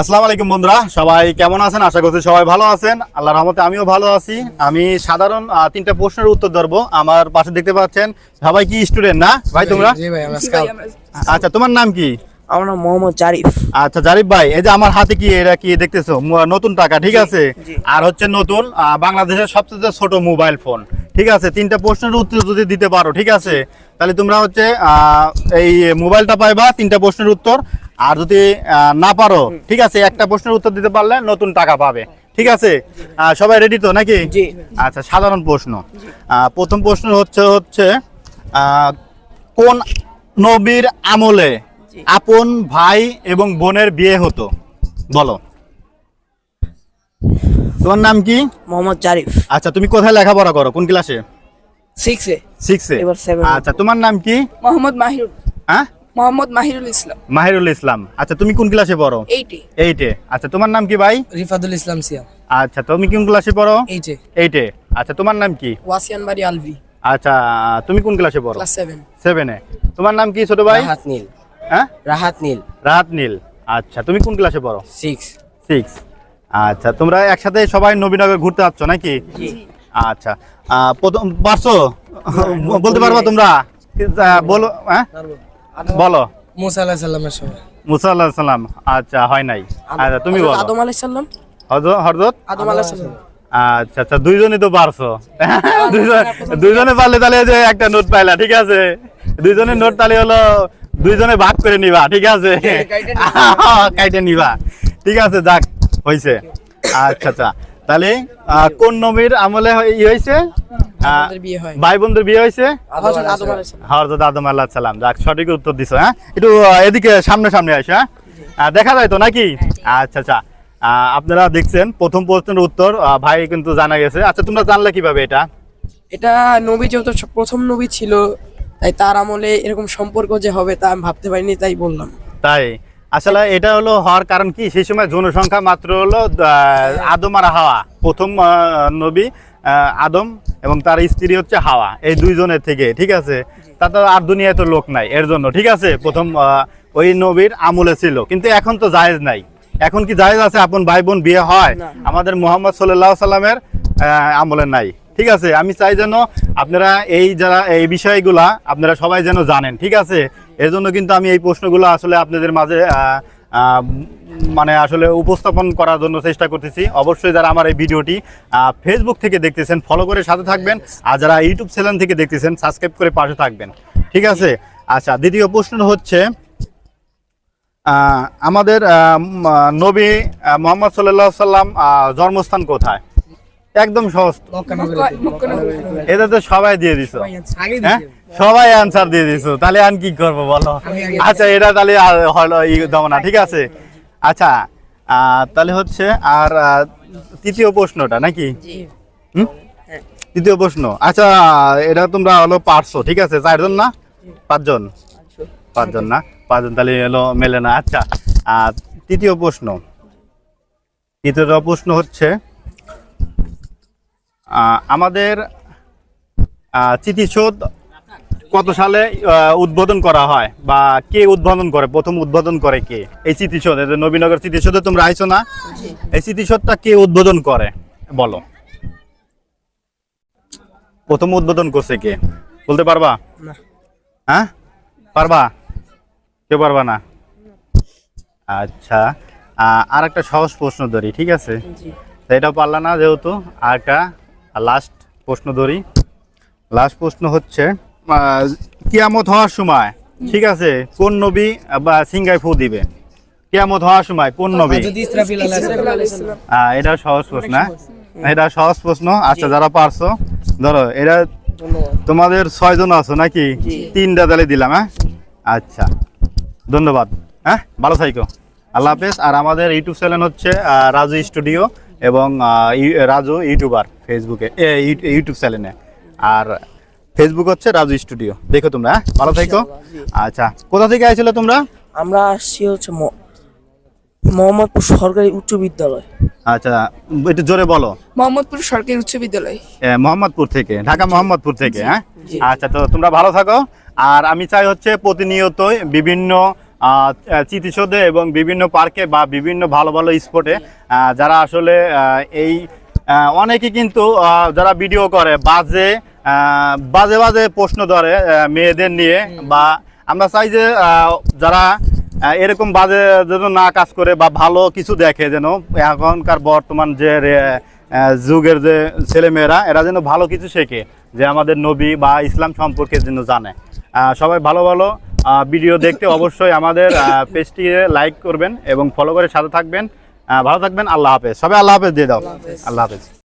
আসসালামু আলাইকুম বন্ধুরা সবাই কেমন আছেন? আশা করছি সবাই ভালো আছেন। আল্লাহ রহমতে আমিও ভালো আছি। আমি সাধারণ তিনটা প্রশ্নের উত্তর ধরবো। আমার পাশে দেখতে পাচ্ছেন সবাই কি স্টুডেন্ট না? ভাই তোমরা? আচ্ছা তোমার নাম কি? আমার নাম মোহাম্মদ জারিফ। আচ্ছা জারিফ ভাই এই যে আমার হাতে কি এটা কি দেখতেছো? নতুন টাকা ঠিক আছে? আর হচ্ছে নতুন বাংলাদেশের সবচেয়ে ছোট মোবাইল ফোন ঠিক আছে? তিনটা প্রশ্নের উত্তর যদি দিতে পারো ঠিক আছে? তাহলে তোমরা হচ্ছে আহ, এই মোবাইলটা পাইবা তিনটা প্রশ্নের উত্তর। আর যদি না পারো ঠিক আছে একটা প্রশ্নের উত্তর দিতে পারলে নতুন টাকা পাবে। ঠিক আছে? সবাই রেডি তো নাকি? আচ্ছা সাধারণ প্রশ্ন। প্রথম প্রশ্ন হচ্ছে হচ্ছে কোন নবীর আমলে আপন ভাই এবং বোনের বিয়ে হতো? বলো। তোমার নাম কি? মোহাম্মদ জারিফ। আচ্ছা তুমি কোথায় লেখাপড়া করো? কোন ক্লাসে সিক্সে সিক্সে। আচ্ছা তোমার নাম কি? মোহাম্মদ মাহিরুল হ্যাঁ? মোহাম্মদ মাহিরুল ইসলাম। মাহিরুল ইসলাম। আচ্ছা তুমি কোন ক্লাসে পড়ো? এইটি। এইটে। আচ্ছা তোমার নাম কি ভাই? রিফাদুল ইসলাম সিয়াম। আচ্ছা তুমি কোন ক্লাসে পড়ো? এইচে এইটে। আচ্ছা তোমার নাম কি? ওয়াসিয়ান বাড়ি আলভি। আচ্ছা তুমি কোন ক্লাসে পড়ো? Class seven. সেভেনে। তোমার নাম কি ছোট ভাই? রাহাত নীল। হ্যাঁ? রাহাত নীল। রাহাত নীল। আচ্ছা তুমি কোন ক্লাসে পড়ো? সিক্স। সিক্স। আচ্ছা তোমরা একসাথে সবাই নবীনগর ঘুরতে যাচ্ছ নাকি? আচ্ছা আহ, প্রথম পারছ? বলতে পারবা তোমরা? বলো হ্যাঁ? বলো। মুসা আল্লাহ সাল্লামের সময়। মুসা সাল্লাম আচ্ছা হয় নাই। আচ্ছা তুমি বলো। আদম আলাইহিস সালাম? হজরত আদম আলাইহিস সালাম। আচ্ছা আচ্ছা দুইজনই তো পারছ। দুইজন দুইজনে পারলে তাহলে যে একটা নোট পাইলা ঠিক আছে? দুইজনের নোট তাহলে হলো দুইজনে ভাগ করে নিবা ঠিক আছে? কাইটে নিবা? ঠিক আছে যাক হইছে। আচ্ছা আচ্ছা। তাহলে কোন নবীর আমলে ই হয়েছে হয় ভাই বোনদের বিয়ে হয়েছে? হযরত আদম আলাইহিস সালাম। হরজত আদম আল্লাহ সালাম। যাক সঠিক উত্তর দিছো হ্যাঁ? একটু এদিকে সামনে সামনে আসো হ্যাঁ? দেখা যায় তো নাকি? আচ্ছা আচ্ছা। আপনারা দেখছেন প্রথম প্রশ্নের উত্তর ভাই কিন্তু জানা গেছে। আচ্ছা তোমরা জানলে কীভাবে এটা? এটা নবী যেহেতু প্রথম নবী ছিল তাই তার আমলে এরকম সম্পর্ক যে হবে তা আমি ভাবতে পারিনি তাই বললাম। তাই? আসলে এটা হলো হওয়ার কারণ কি? সেই সময় জনসংখ্যা মাত্র হলো আহ, আদম আর হাওয়া প্রথম আহ, নবী। আদম এবং তার স্ত্রী হচ্ছে হাওয়া এই দুইজনের থেকে ঠিক আছে? তাতে আর দুনিয়ায় তো লোক নাই এর জন্য ঠিক আছে? প্রথম ওই নবীর আমলে ছিল কিন্তু এখন তো জায়েজ নাই। এখন কি জায়েজ আছে? আপন ভাই বোন বিয়ে হয়? আমাদের মোহাম্মদ সাল্লাহ সাল্লামের আমলে নাই ঠিক আছে? আমি চাই যেন আপনারা এই যারা এই বিষয়গুলা আপনারা সবাই যেন জানেন ঠিক আছে? এর জন্য কিন্তু আমি এই প্রশ্নগুলো আসলে আপনাদের মাঝে মানে আসলে উপস্থাপন করার জন্য চেষ্টা করতেছি। অবশ্যই যারা আমার এই ভিডিওটি ফেসবুক থেকে দেখতেছেন ফলো করে সাথে থাকবেন। আর যারা ইউটিউব চ্যানেল থেকে দেখতেছেন সাবস্ক্রাইব করে পাশে থাকবেন। ঠিক আছে? আচ্ছা দ্বিতীয় প্রশ্ন হচ্ছে আমাদের নবী মোহাম্মদ সাল্লাহ সাল্লাম জন্মস্থান কোথায়? একদম সহজ। এটা তো সবাই দিয়ে দিছো। হ্যাঁ? সবাই আনসার দিয়ে দিছো। তাহলে আন কি করব বলো? আচ্ছা এটা তাহলে আর হলো ই দেবো না ঠিক আছে? আচ্ছা আহ, তাহলে হচ্ছে আর তৃতীয় প্রশ্নটা নাকি? হুম? তৃতীয় প্রশ্ন। আচ্ছা এটা তোমরা হলো পারছ ঠিক আছে? চারজন না? পাঁচজন? পাঁচজন। না? পাঁচজন তাহলে হলো মেলে না। আচ্ছা আর তৃতীয় প্রশ্ন। তৃতীয় প্রশ্ন হচ্ছে আমাদের চিঠিশোধ কত সালে উদ্বোধন করা হয় বা কে উদ্বোধন করে প্রথম উদ্বোধন করে কে? এই স্মৃতিসৌধ নবীনগর স্মৃতিসৌধে তোমরা আইছো না? এই স্মৃতিসৌধটা কে উদ্বোধন করে? বলো। প্রথম উদ্বোধন করছে কে? বলতে পারবা? হ্যাঁ? পারবা? কেউ পারবা না? আচ্ছা আর একটা সহজ প্রশ্ন ধরি ঠিক আছে? এটা পারলা না যেহেতু আর একটা লাস্ট প্রশ্ন ধরি। লাস্ট প্রশ্ন হচ্ছে কিয়ামত হওয়ার সময় ঠিক আছে কোন নবী বা সিংগাই ফু দিবে? কিয়ামত হওয়ার সময় কোন নবী? সালাম আহ, এটা সহজ প্রশ্ন হ্যাঁ? এটা সহজ প্রশ্ন। আচ্ছা যারা পারছ ধরো এটা তোমাদের ছয়জন আছো নাকি। তিনটা তালে দিলাম হ্যাঁ? আচ্ছা ধন্যবাদ হ্যাঁ? ভালো থাইকো। আল্লাহ হাফেজ। আর আমাদের ইউটিউব চ্যানেল হচ্ছে রাজু স্টুডিও। এবং রাজু ইউটিউবার ফেসবুকে ইউটিউব চ্যানেলে। আর ফেসবুক হচ্ছে রাজু স্টুডিও। দেখো তোমরা হ্যাঁ? ভালো থাইকো আচ্ছা কোথা থেকে আইছিলে তোমরা? আমরা আসছি হচ্ছে মোহাম্মদপুর সরকারি উচ্চ বিদ্যালয়। আচ্ছা একটু জোরে বলো। মোহাম্মদপুর সরকারি উচ্চ বিদ্যালয়। মোহাম্মদপুর থেকে ঢাকা মোহাম্মদপুর থেকে হ্যাঁ? আচ্ছা তো তোমরা ভালো থাকো। আর আমি চাই হচ্ছে প্রতিনিয়তই বিভিন্ন চিতিসদে এবং বিভিন্ন পার্কে বা বিভিন্ন ভালো ভালো স্পটে যারা আসলে এই অনেকে কিন্তু যারা ভিডিও করে বাজে বাজে বাজে প্রশ্ন ধরে মেয়েদের নিয়ে বা আমরা চাই যে যারা এরকম বাজে যেন না কাজ করে বা ভালো কিছু দেখে যেন এখনকার বর্তমান যে যুগের যে ছেলেমেয়েরা এরা যেন ভালো কিছু শেখে যে আমাদের নবী বা ইসলাম সম্পর্কে যেন জানে। সবাই ভালো ভালো ভিডিও দেখতে অবশ্যই আমাদের পেজটি লাইক করবেন এবং ফলো করে সাথে থাকবেন। ভালো থাকবেন আল্লাহ হাফেজ। সবাই আল্লাহ হাফেজ দিয়ে দাও। আল্লাহ হাফেজ।